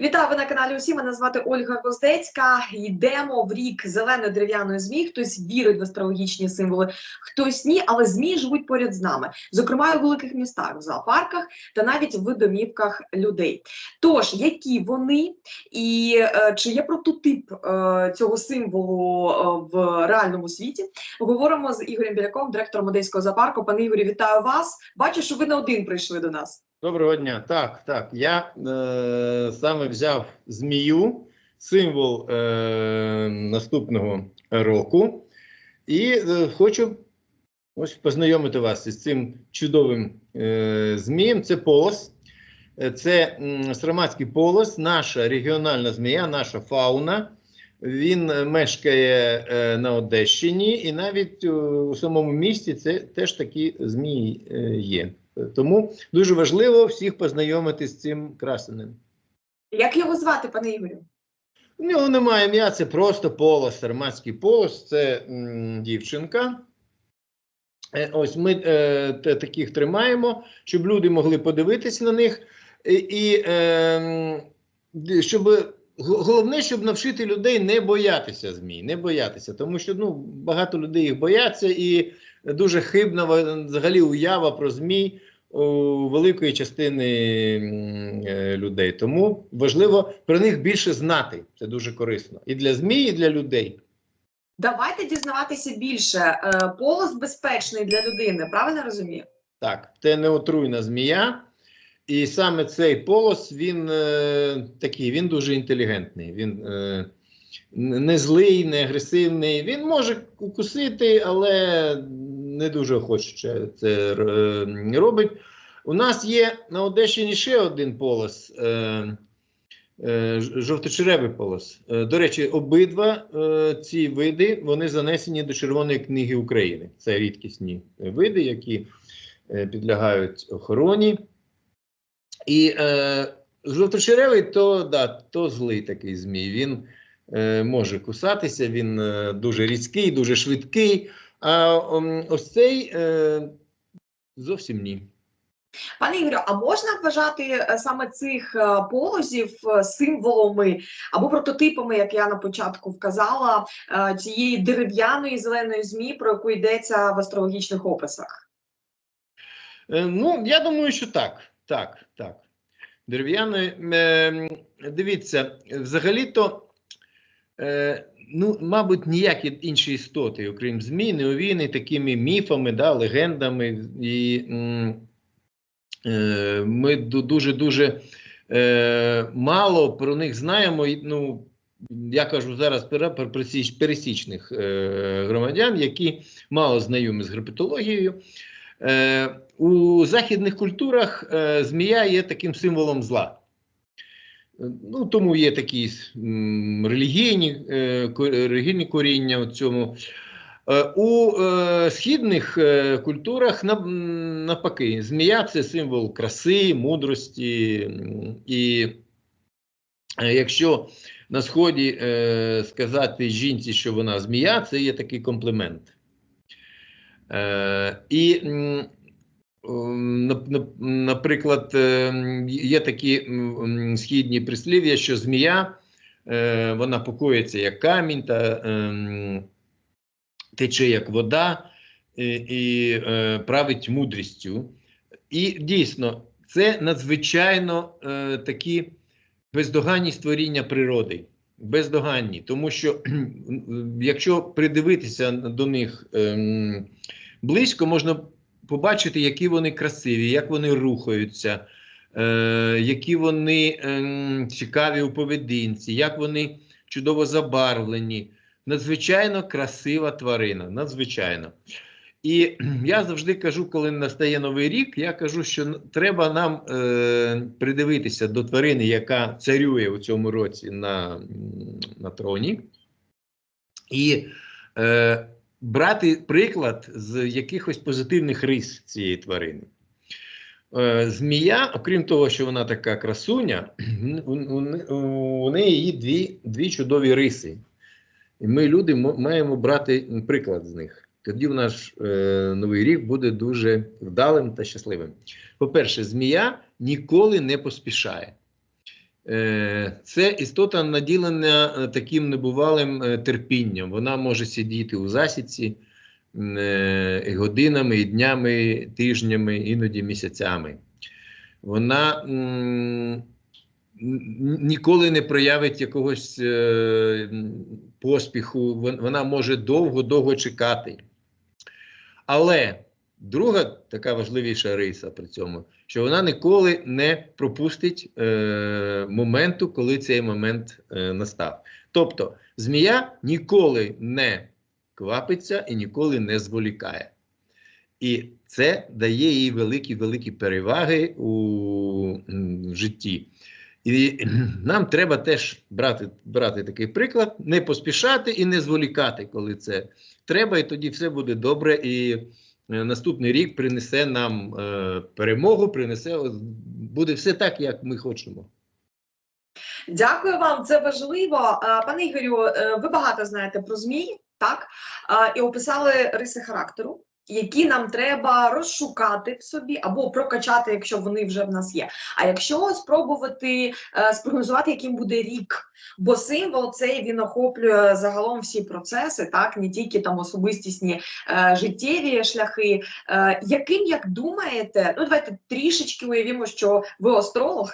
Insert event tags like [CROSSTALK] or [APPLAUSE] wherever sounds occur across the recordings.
Вітаю ви на каналі. Усі мене звати Ольга Гоздецька. Йдемо в рік зеленої дерев'яної змії. Хтось вірить в астрологічні символи, хтось ні, але змії живуть поряд з нами, зокрема у великих містах, в зоопарках та навіть в домівках людей. Тож, які вони і е, чи є прототип е, цього символу е, в реальному світі? Говоримо з Ігорем Біляком, директором Одеського зоопарку. Пане Ігорі, вітаю вас. Бачу, що ви не один прийшли до нас. Доброго дня. Так, так. Я е, саме взяв змію, символ е, наступного року, і е, хочу ось познайомити вас із цим чудовим е, змієм. Це полос. Е, Це м, Сраматський полос, наша регіональна змія, наша фауна. Він е, мешкає е, на Одещині, і навіть е, у самому місті це теж такі змії е, є. Тому дуже важливо всіх познайомити з цим красеним. Як його звати, пане Ігорю? У нього немає ім'я, це просто полос, сарматський полос, це м, дівчинка. Е, Ось ми е, таких тримаємо, щоб люди могли подивитися на них. І, і е, м, щоб г- головне, щоб навчити людей не боятися змій, не боятися, тому що ну, багато людей їх бояться, і дуже хибна взагалі уява про змій у великої частини е, людей. Тому важливо про них більше знати. Це дуже корисно і для змій, і для людей. Давайте дізнаватися більше. Е, Полос безпечний для людини, правильно розумію? Так, це неотруйна змія. І саме цей полос він е, такий, він дуже інтелігентний. Він е, не злий, не агресивний. Він може укусити, але не дуже охоче це е, робить. У нас є на Одещині ще один полос. Е, е, жовточеревий полос. Е, До речі, обидва е, ці види вони занесені до Червоної книги України. Це рідкісні види, які е, підлягають охороні. І е, жовтошеревий то, да, то злий такий змій. Він е, може кусатися, він е, дуже різкий, дуже швидкий. А ось цей е, зовсім ні. Пане Ігорю, а можна вважати е, саме цих е, полозів символами або прототипами, як я на початку вказала, цієї дерев'яної зеленої змії, про яку йдеться в астрологічних описах? Ну, я думаю, що так. Так, так. Дерев'яної. Дивіться, взагалі-то, ну, мабуть, ніякі інші істоти, окрім змій, не овіяні такими міфами, да, легендами. І е, ми дуже-дуже е, мало про них знаємо. Ну, я кажу зараз про про пересіч- пересічних е, громадян, які мало знайомі з герпетологією. Е, у західних культурах е, змія є таким символом зла. Ну, тому є такі релігійні, е, релігійні коріння у цьому. Е, у е, східних культурах навпаки, змія це символ краси, мудрості. І якщо на сході сказати жінці, що вона змія, це є такий комплімент. І, наприклад, е, є такі східні прислів'я, що змія е, вона покоїться як камінь та ем, тече як вода і, е, править мудрістю. І дійсно, це надзвичайно е, такі бездоганні створіння природи. Бездоганні, тому що якщо придивитися до них ем, близько, можна побачити, які вони красиві, як вони рухаються, е, які вони ем, цікаві у поведінці, як вони чудово забарвлені. Надзвичайно красива тварина. Надзвичайно. І [CLEARS THROAT] я завжди кажу, коли настає новий рік, я кажу, що треба нам е, придивитися до тварини, яка царює у цьому році на, на троні, і е, брати приклад з якихось позитивних рис цієї тварини. Е, Змія, окрім того, що вона така красуня, [CLEARS THROAT] у, неї є дві, дві чудові риси. І ми, люди, маємо брати приклад з них. Тоді в наш е, новий рік буде дуже вдалим та щасливим. По-перше, змія ніколи не поспішає. Е, Це істота наділена е, таким небувалим е, терпінням. Вона може сидіти у засідці годинами, і днями, тижнями, іноді місяцями. Вона ніколи не проявить якогось поспіху, вона може довго-довго чекати. Але друга така важливіша риса при цьому, що вона ніколи не пропустить е, моменту, коли цей момент е, настав. Тобто, змія ніколи не квапиться і ніколи не зволікає. І це дає їй великі великі переваги у м, житті. І [CLEARS THROAT] нам треба теж брати, брати такий приклад, не поспішати і не зволікати, коли це треба, і тоді все буде добре. І наступний рік принесе нам е, перемогу, принесе буде все так, як ми хочемо. Дякую вам, це важливо. Е, Пане Ігорю, е, ви багато знаєте про змій, так? Е, І описали риси характеру, які нам треба розшукати в собі або прокачати, якщо вони вже в нас є. А якщо спробувати е, спрогнозувати, яким буде рік, бо символ цей він охоплює загалом всі процеси, так не тільки там особистісні е, життєві шляхи. Е, яким як думаєте, ну давайте трішечки уявімо, що ви астролог,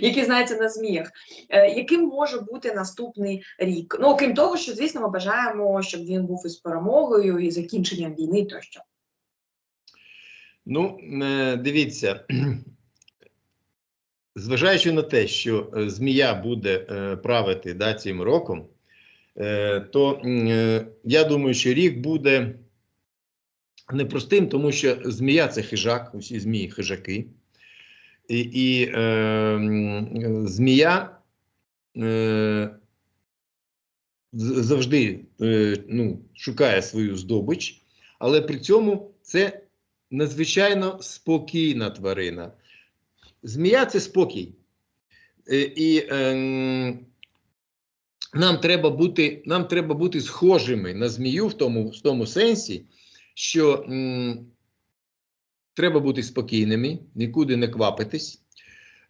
який знається на зміях. Е, яким може бути наступний рік? Ну окрім того, що звісно, ми бажаємо, щоб він був із перемогою і закінченням війни тощо. Ну, е, дивіться, [CLEARS THROAT] зважаючи на те, що е, змія буде правити да, цим роком, то я думаю, що рік буде непростим, тому що змія це хижак, усі змії хижаки. І, і е, змія е, завжди е, ну, шукає свою здобич, але при цьому це надзвичайно спокійна тварина. Змія це спокій. Е, І ем, нам треба бути, нам треба бути схожими на змію в тому, в тому сенсі, що м, треба бути спокійними, нікуди не квапитись.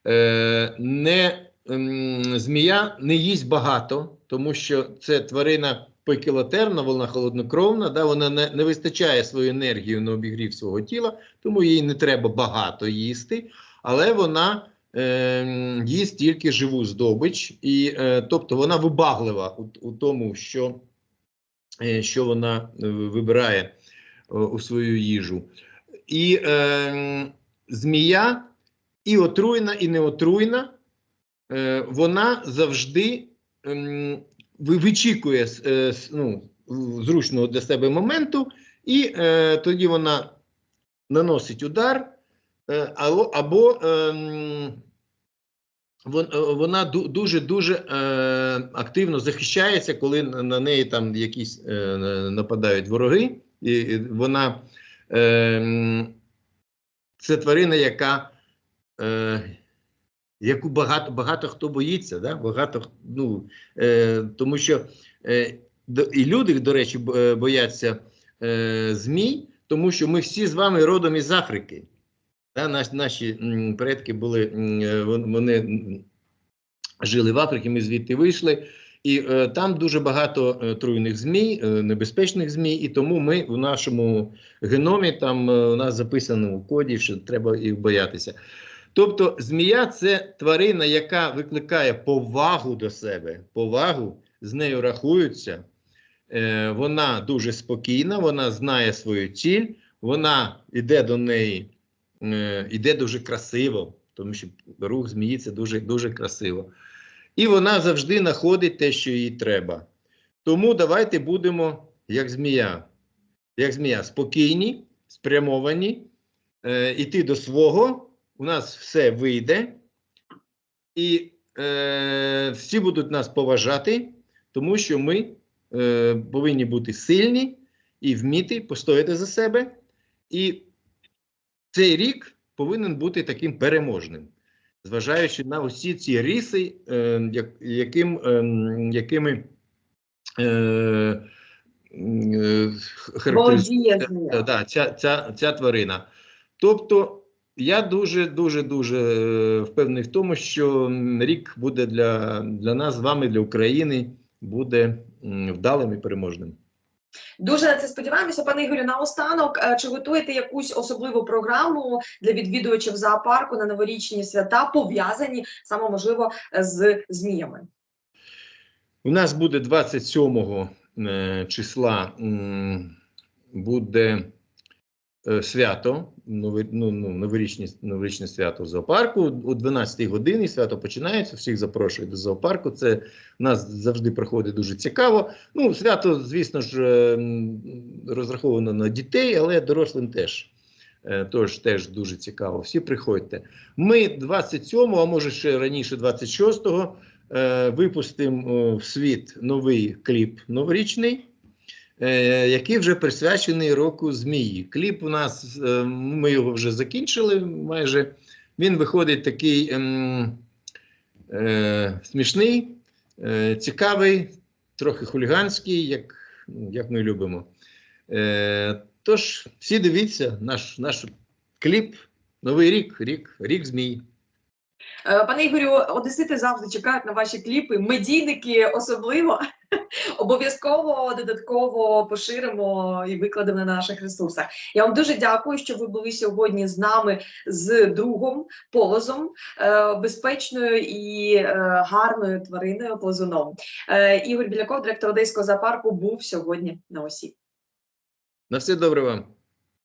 Е, не, ем, змія не їсть багато, тому що це тварина пойкілотерна, вона холоднокровна, да, вона не, не вистачає свою енергію на обігрів свого тіла, тому їй не треба багато їсти, але вона е, їсть тільки живу здобич, і, е, тобто вона вибаглива у, у тому, що, е, що вона е, вибирає е, у свою їжу. І е, змія і отруйна, і неотруйна, е, вона завжди ем, ви- вичікує е, ну, зручного для себе моменту, і е, тоді вона наносить удар, е, або, ем, е, вона дуже-дуже е, активно захищається, коли на неї там якісь е, нападають вороги, і вона це тварина, яка е, яку багато багато хто боїться, да? багато ну, е, тому що е, і люди, до речі, бояться змій, тому що ми всі з вами родом із Африки. Да? Наш, наші предки були, вони жили в Африці, ми звідти вийшли. І е, там дуже багато е, труйних змій, е, небезпечних змій, і тому ми в нашому геномі там е, у нас записано у коді, що треба їх боятися. Тобто, змія це тварина, яка викликає повагу до себе, повагу, з нею рахуються. Е, вона дуже спокійна, вона знає свою ціль, вона йде до неї, е, йде дуже красиво, тому що рух змії це дуже, дуже красиво. І вона завжди знаходить те, що їй треба. Тому давайте будемо як змія. Як змія, спокійні, спрямовані, е, іти до свого. У нас все вийде, і е, всі будуть нас поважати, тому що ми е, повинні бути сильні і вміти постояти за себе. І цей рік повинен бути таким переможним, зважаючи на усі ці риси, е, як, яким, е, якими е, характеризує Володіє змія. да, ця, ця, ця тварина. Тобто Я дуже дуже дуже впевнений в тому, що рік буде для, для нас з вами, для України, буде вдалим і переможним. Дуже на це сподіваємося, пане Ігорю. Наостанок, е, чи готуєте якусь особливу програму для відвідувачів зоопарку на новорічні свята, пов'язані саме можливо з зміями? У нас буде 27 е, числа буде свято, нови- ну, ну, новорічне, новорічне свято в зоопарку. О 12-й годині свято починається. Всіх запрошую до зоопарку. Це нас завжди проходить дуже цікаво. Ну, свято, звісно ж, е, розраховано на дітей, але дорослим теж. Е, Тож теж дуже цікаво. Всі приходьте. Ми 27-го, а може ще раніше, 26-го, е, випустимо в світ новий кліп новорічний, е, який вже присвячений року змії. Кліп у нас, е, ми його вже закінчили майже. Він виходить такий ем, е, смішний, е, цікавий, трохи хуліганський, як, ну, як ми любимо. Е, тож, всі дивіться наш, наш кліп. Новий рік, рік, рік змій. Е, Пане Ігорю, одесити завжди чекають на ваші кліпи. Медійники особливо [LAUGHS] обов'язково додатково поширимо і викладемо на наших ресурсах. Я вам дуже дякую, що ви були сьогодні з нами з другом полозом, е, безпечною і е, гарною твариною полозуном. Е, Ігор Біляков, директор Одеського зоопарку, був сьогодні на осі. На все добре вам.